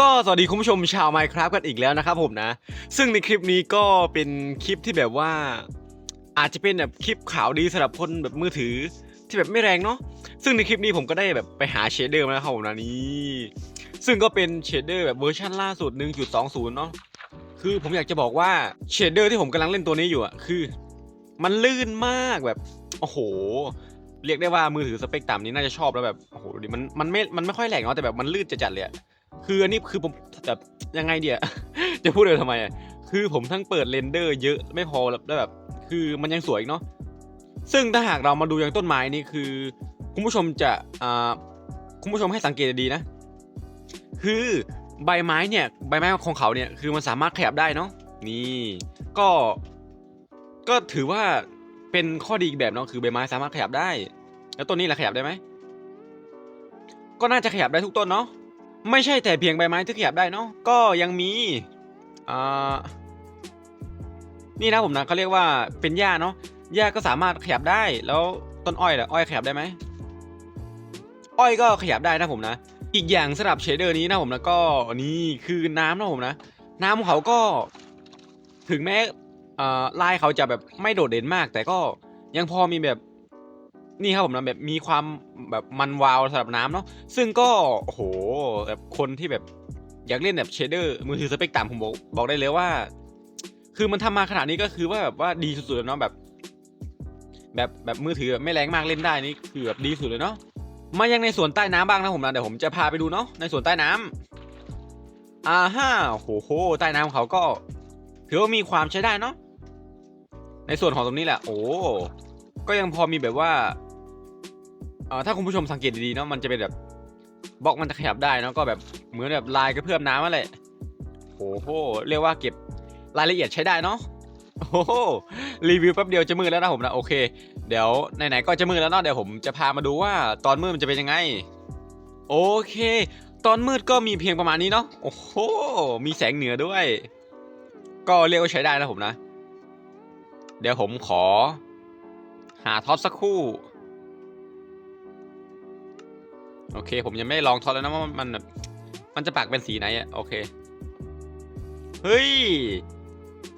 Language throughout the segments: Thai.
ก็สวัสดีคุณผู้ชมชาว Minecraft กันอีกแล้วนะครับผมนะ ซึ่งในคลิปนี้ก็เป็นคลิปที่แบบว่า อาจจะเป็นแบบคลิปข่าวดีสำหรับคนแบบมือถือที่แบบไม่แรงเนาะซึ่งในคลิปนี้ผมก็ได้แบบไปหาเชดเดอร์มาแล้วครับผมนะนี่ซึ่งก็เป็นเชดเดอร์แบบเวอร์ชันล่าสุด 1.20 เนาะคือผมอยากจะบอกว่าเชดเดอร์ที่ผมกำลังเล่นตัวนี้อยู่อะคือ มันลื่นมากแบบโอ้โหเรียกได้ว่ามือถือสเปคต่ำนี้น่าจะชอบแล้วแบบโอ้โหมันมันไม่มันไม่ค่อยแหลกเนาะแต่แบบมันลื่นจัดๆเลยอะ คืออันนี้คือผมแบบยังไงเดียจะพูดเลยทำไมอะคือผมทั้งเปิดเรนเดอร์เยอะไม่พอแล้วแบบ คือมันยังสวยอีกเนาะซึ่งถ้าหากเรามาดูอย่างต้นไม้นี่คือ คุณผู้ชมจะอ่าคุณผู้ชมให้สังเกตดีนะ คือใบไม้เนี่ยใบไม้ของเขาเนี่ยคือมันสามารถขยับได้เนาะนี่ก็ก็ถือว่าเป็นข้อดีอีกแบบเนาะคือใบไม้สามารถขยับได้ แล้วต้นนี้ล่ะขยับได้ไหมก็น่าจะขยับได้ทุกต้นเนาะ ไม่ใช่แต่เพียงใบไม้ที่ขยับได้เนาะก็ยังมีอ่านี่นะผมนะเขาเรียกว่าเป็นหญ้าเนาะหญ้าก็สามารถขยับได้ แล้วต้นอ้อยล่ะอ้อยขยับได้ไหมอ้อยก็ขยับได้นะผมนะ อีกอย่างสำหรับเชเดอร์นี้นะผมนะก็นี่คือน้ำนะผมนะ น้ำของเขาก็ถึงแม้ลายเขาจะแบบไม่โดดเด่นมาก แต่ก็ยังพอมีแบบ นี่ครับผมนะแบบมีความแบบมันวาวสำหรับน้ำเนาะซึ่งก็โอ้โหแบบคนที่แบบอยากเล่นแบบเชเดอร์มือถือสเปคต่ำผมบอกบอกได้เลยว่า คือมันทำมาขนาดนี้ก็คือว่าแบบว่าดีสุดๆแล้วเนาะแบบ แบบแบบมือถือแบบไม่แรงมากเล่นได้นี่คือแบบดีสุดเลยเนาะมายังในส่วนใต้น้ำบ้างนะผมนะเดี๋ยวผมจะพาไปดูเนาะในส่วนใต้น้ำอ่าฮ่าโหโหใต้น้ำเขาก็ถือว่ามีความใช้ได้เนาะในส่วนของตรงนี้แหละ โอ้ก็ยังพอมีแบบว่า อถ้าคุณผู้ชมสังเกตดีๆเนาะมันจะเป็นแบบบล็อกมันจะขยับได้เนาะก็แบบเหมือนแบบลายกระเพื่อมน้ำนั่นแหละโอ้โหเรียกว่าเก็บรายละเอียดใช้ได้เนาะโอ้โหรีวิวแป๊บเดียวจะมืดแล้วนะผมนะโอเค เดี๋ยวไหนๆก็จะมืดแล้วเนาะเดี๋ยวผมจะพามาดูว่าตอนมืดมันจะเป็นยังไง โอเค ตอนมืดก็มีเพียงประมาณนี้เนาะโอ้โหมีแสงเหนือด้วย ก็เรียกว่าใช้ได้นะผมนะ เดี๋ยวผมขอ หาท็อปสักคู่ โอเค ผมยังไม่ลองทอดแล้วนะว่ามันแบบมันจะปากเป็นสีไหนอะโอเค เฮ้ย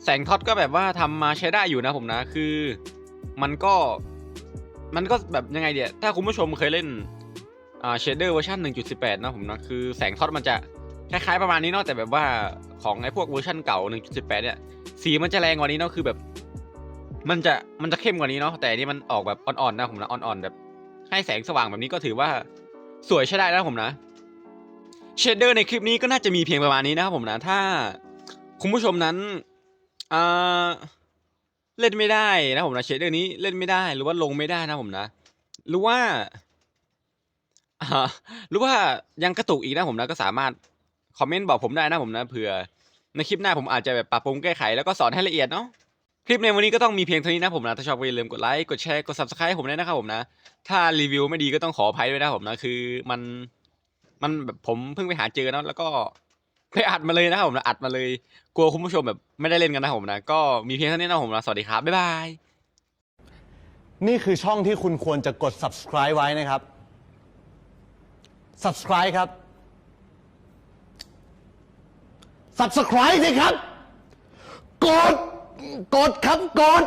แสงท็อตก็แบบว่าทำมาใช้ได้อยู่นะผมนะ คือ มันก็ มันก็แบบยังไงเดียถ้าคุณผู้ชมเคยเล่นอ่าเชดเดอร์เวอร์ชัน1.18 นะผมนะ คือแสงท็อตมันจะคล้ายๆประมาณนี้เนาะแต่แบบว่าของไอ้พวกเวอร์ชันเก่า 1.18 เนี่ย สีมันจะแรงกว่านี้เนาะคือแบบ มันจะมันจะเข้มกว่านี้เนาะแต่นี่มันออกแบบอ่อนๆนะผมนะอ่อนๆแบบ ให้แสงสว่างแบบนี้ก็ถือว่า สวยใช้ได้แล้วผมนะ เชดเดอร์ในคลิปนี้ก็น่าจะมีเพียงประมาณนี้นะครับผมนะ ถ้าคุณผู้ชมนั้นเล่นไม่ได้นะผมนะเชดเดอร์นี้เล่นไม่ได้หรือว่าลงไม่ได้นะผมนะ หรือว่าหรือว่ายังกระตุกอีกนะผมนะก็สามารถคอมเมนต์บอกผมได้นะผมนะเผื่อในคลิปหน้าผมอาจจะแบบปรับปรุงแก้ไขแล้วก็สอนให้ละเอียดเนาะ คลิปในวันนี้ก็ต้องมีเพียงเท่านี้นะผมนะ ถ้าชอบก็อย่าลืมกดไลค์ กดแชร์ กด subscribe ให้ผมด้วยนะครับผมนะ ถ้ารีวิวไม่ดีก็ต้องขออภัยด้วยนะผมนะ คือมัน มันแบบผมเพิ่งไปหาเจอเนอะแล้วก็ไปอัดมาเลยนะครับผมนะ อัดมาเลย กลัวคุณผู้ชมแบบไม่ได้เล่นกันนะผมนะ ก็มีเพียงเท่านี้นะผมนะ สวัสดีครับ บ๊ายบาย นี่คือช่องที่คุณควรจะกด subscribe ไว้นะครับ subscribe ครับ subscribe สิครับ กด กดครับกด